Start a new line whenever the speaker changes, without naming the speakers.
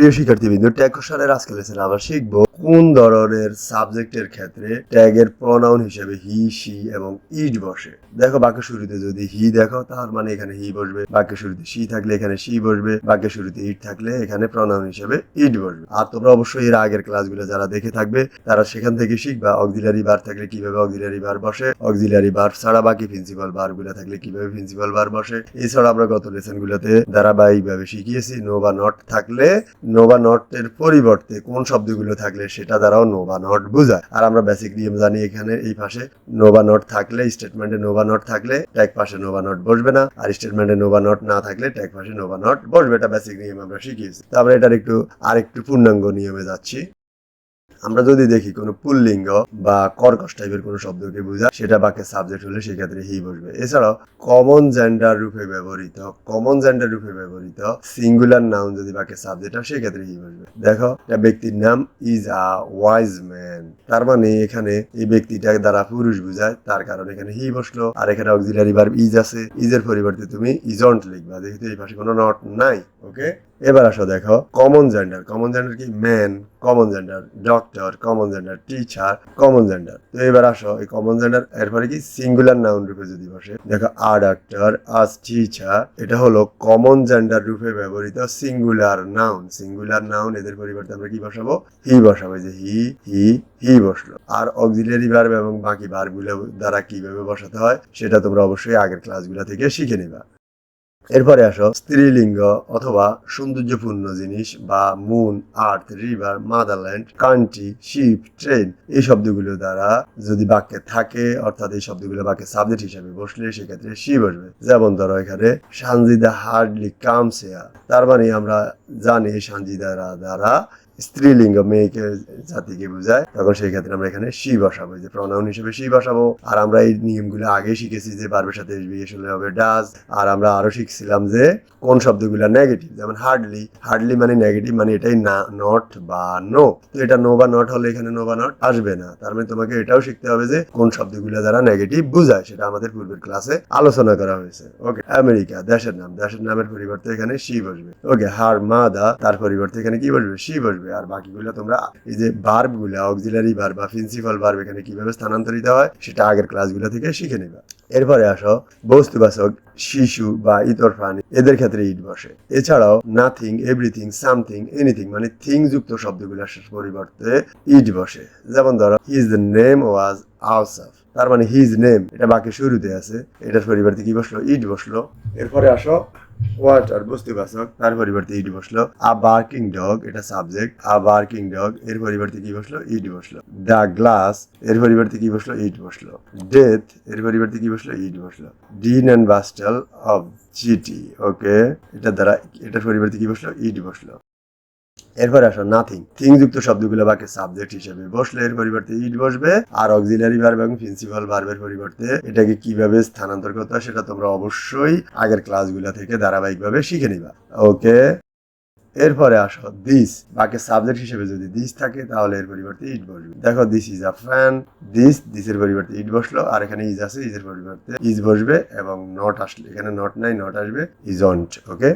প্রিয় শিক্ষার্থীবৃন্দ ট্যাগ সালের আজকে লেসেন আবার শিখব কোন ধরনের সাবজেক্টের ক্ষেত্রে ট্যাগের প্রনাউন হিসেবে হি সি এবং ইট বসে। দেখো বাক্য শুরুতে যদি হি দেখো, তার মানে এখানে হি বসবে। বাক্য শুরুতে সি থাকলে এখানে সি বসবে। বাক্য শুরুতে ইট থাকলে এখানে প্রনাউন হিসেবে ইট বসবে। আর তোমরা অবশ্যই এর আগের ক্লাসগুলো যারা দেখে থাকবে, তারা সেখান থেকে শিখবা অক্সিলারি বার থাকলে কীভাবে অক্সিলারি বার বসে অক্সিলারি বার ছাড়া বাকি প্রিন্সিপাল বারগুলা থাকলে কীভাবে প্রিন্সিপাল বার বসে। এছাড়া আমরা গত লেসন গুলোতে ধারাবাহিকভাবে শিখিয়েছি নো বা নট থাকলে নো বা নট এর পরিবর্তে কোন শব্দগুলো থাকলে সেটা দ্বারাও নোভা নট বোঝায়। আর আমরা বেসিক নিয়ম জানি এখানে এই পাশে নোভা নট থাকলে স্টেটমেন্টে নোভা নট থাকলে ট্যাগ পাশে নোভা নট বসবে না, আর স্টেটমেন্টে নোভা নট না থাকলে ট্যাগ পাশে নোভা নট বসবে। এটা বেসিক নিয়ম আমরা শিখিয়েছি। তারপরে এটার একটু আরেকটু পূর্ণাঙ্গ নিয়মে যাচ্ছি। আমরা যদি দেখি কোনো পুল্লিঙ্গ বা কর্কশ টাইপের কোনো শব্দকে বোঝায়, সেটা বাক্যের সাবজেক্ট হলে সেক্ষেত্রে হি বসবে। এছাড়াও কমন জেন্ডার রূপে ব্যবহৃত কমন জেন্ডার রূপে ব্যবহৃত সিঙ্গুলার নাউন যদি বাক্যের সাবজেক্ট হয়, সেক্ষেত্রে হি বসবে। দেখো, একটা ব্যক্তির নাম ইজ আ ওয়াইজ ম্যান তার মানে এখানে এই ব্যক্তিটা দ্বারা পুরুষ বোঝায়, তার কারণে এখানে হি বসল। আর এখানে অক্সিলারি ভার্ব ইজ আছে। ইজের পরিবর্তে তুমি ইজন্ট লিখবা, যেহেতু এই পাশে কোনো নট নাই ওকে এবার আসো দেখো কমন জেন্ডার কমন জেন্ডার কি? Man common gender doctor common gender teacher common gender তো এবার আসো, এই কমন জেন্ডার এরপরে কি? সিঙ্গুলার নাউন রূপে যদি বসে, দেখো আ ডাক্তার আস টিচার এটা হলো কমন জেন্ডার রূপে ব্যবহৃত সিঙ্গুলার নাউন সিঙ্গুলার নাউন এদের পরিবর্তে আমরা কি বসাবো? হি বসাবো যে হি হি হি বসল। আর অক্সিলিয়ারি ভার্ব এবং বাকি ভার্বগুলো দ্বারা কীভাবে বসাতে হয়, সেটা তোমরা অবশ্যই আগের ক্লাসগুলো থেকে শিখে নিবা। এরপরে আসো, স্ত্রীলিঙ্গ অথবা সৌন্দর্যপূর্ণ জিনিস বা moon earth river motherland country ship train এই শব্দগুলো দ্বারা যদি বাক্যে থাকে, অর্থাৎ এই শব্দগুলো বাক্যে সাবজেক্ট হিসাবে বসলে সেক্ষেত্রে শি বসবে। যেমন ধরো এখানে, সানজিদা হার্ডলি কামস হেয়ার তার মানে আমরা জানি সানজিদারা দ্বারা স্ত্রীলিঙ্গ, মেয়েকে, জাতিকে বোঝায়। তখন সেই ক্ষেত্রে আমরা এখানে শি বসাবো যে প্রনাউন হিসেবে শি বসাবো। আর আমরা এই নিয়মগুলো আগে শিখেছি যে বারবের সাথে এসবি আসলে হবে ডাজ আর আমরা আরও শিখছিলাম যে কোন শব্দগুলো নেগেটিভ যেমন হার্ডলি হার্ডলি মানে নেগেটিভ মানে এটাই না নট বা নো তো এটা নো বা নট হলে এখানে নো বা নট আসবে না। তার মানে তোমাকে এটাও শিখতে হবে যে কোন শব্দগুলো দ্বারা নেগেটিভ বোঝায়, সেটা আমাদের পূর্বের ক্লাসে আলোচনা করা হয়েছে। ওকে আমেরিকা, দেশের নাম। দেশের নামের পরিবর্তে এখানে শি বসবে। ওকে হার মাদা তার পরিবর্তে এখানে কি বসবে? শি বসবে। আর বাকিগুলো তোমরা এই যে বার্বগুলা অক্সিলারি ভার্ব বা প্রিন্সিপাল ভার্ব এখানে কীভাবে স্থানান্তরিত হয়, সেটা আগের ক্লাসগুলো থেকে শিখে নিবা। এরপরে আসো বস্তুবাচক শিশু বা ইতর প্রাণী, এদের ক্ষেত্রে ইট বসে। এছাড়াও নাথিং এভরিথিং সামথিং এনিথিং মানে থিং যুক্ত শব্দগুলোর পরিবর্তে ইট বসে। যেমন ধরো হিজ নেম ওয়াজ আউসাফ তার মানে হিজ নেম এটা বাকি শুরুতে আছে। এটার পরিবর্তে কি বসল? ইট বসল। এরপরে আসো ওয়াটার বস্তুবাচক, তার পরিবর্তে ইট বসল। আ বার্কিং ডগ এটা সাবজেক্ট আ বার্কিং ডগ এর পরিবর্তে কি বসল? ইট বসল। দ্য গ্লাস এর পরিবর্তে কি বসল? ইট বসল। ডেথ এর পরিবর্তে কি বসল? ইট বসল। Din and bustle of city okay এটা দ্বারা এটা পরিবর্তে কি বসল? ইট বসল। এরপরে আসো নাথিং থিং যুক্ত শব্দগুলো বাকি সাবজেক্ট হিসেবে বসলে এর পরিবর্তে ইট বসবে। আর অক্সিলারি ভার্ব এবং প্রিন্সিপাল ভার্বের পরিবর্তে এটাকে কীভাবে স্থানান্তর করতে হয় সেটা তোমরা অবশ্যই আগের ক্লাসগুলো থেকে ধারাবাহিকভাবে শিখে নিবা ওকে এরপরে আসো দিস বাকি সাবজেক্ট হিসেবে যদি দিস থাকে, তাহলে এর পরিবর্তে ইট বসবে। দেখো this is a fan this this এর পরিবর্তে ইট বসল, আর এখানে ইজ আছে ইজের পরিবর্তে ইজ বসবে, এবং নট আসলে, এখানে নট নাই নট আসবে ইজ অন্ট ওকে